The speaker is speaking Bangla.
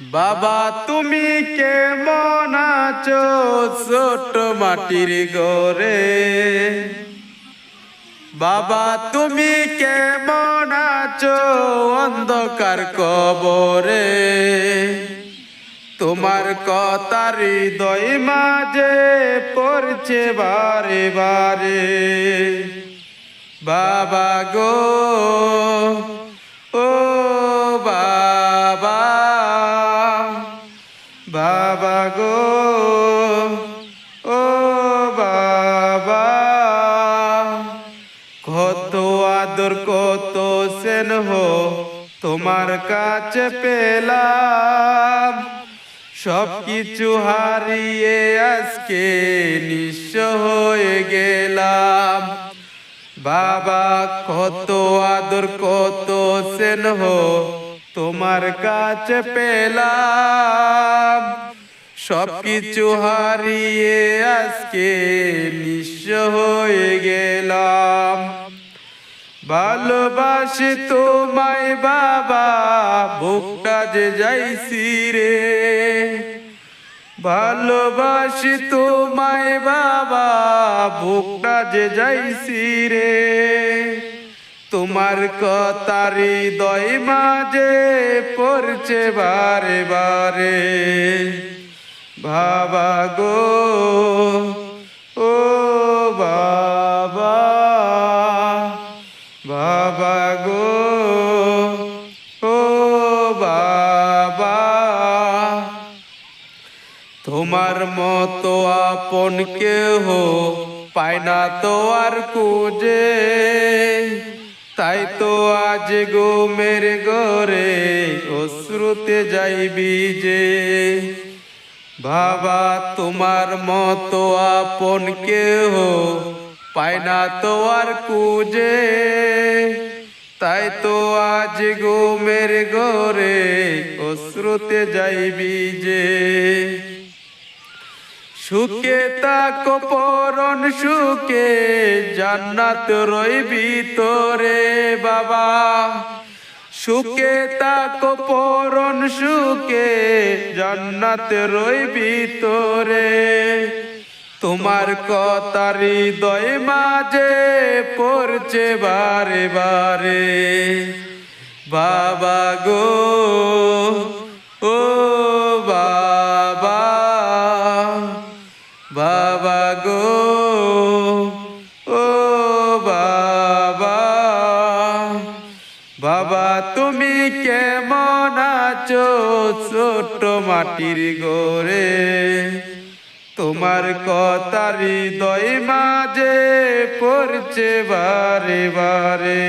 বাবা, তুমি কেমন আছো? ছোট মাটির গরে বাবা, তুমি কেমন আছো? অন্ধকার কবরে। তোমার কথার হৃদয় মাঝে পড়ছে বারে বারে। বাবা গো বাবা গো, ও বাবা। কত আদর, কত স্নেহ তোমার কাছে পেলাম। সব কিছু হারিয়ে আজকে নিঃস্ব হয়ে গেলাম। বাবা, কত আদর, কত স্নেহ তোমার কাছে পেলাম। সব কিছু হারিয়ে আজকে নিঃস্ব হয়ে গেলাম। ভালোবাসি তোমায় বাবা, বুকটা যে যাইছি রে। ভালোবাসি তোমায় বাবা, বুকটা যে যাইছি রে। তোমার কথারি দয় মাঝে পড়ছে বারে বারে। বাবা গো, ও বাবা বাবা গো, ও বাবা। তোমার মতো আপন কেহ পায় না তো আর কুজে তাই তো আজ গো মেরে গরে অশ্রুতে যাইবি যে বাবা তোমার মতো আপন কেহ পায় না তো আর কুজে তাই তো আজ গো মেরে গরে অশ্রুতে যাইবি যে সুখে তাক পরন সুখে, জান্নাত রইবি তোরে বাবা। সুখে তাক পরন সুখে, জান্নাত রইবি তোরে। তোমার কথার হৃদয় মাঝে পড়ছে বারে বারে। বাবা গো বাবা তুমি কেমন আছো? ছোট মাটির গোরে তোমার কথার হৃদয় মাঝে পড়ছে বারে বারে।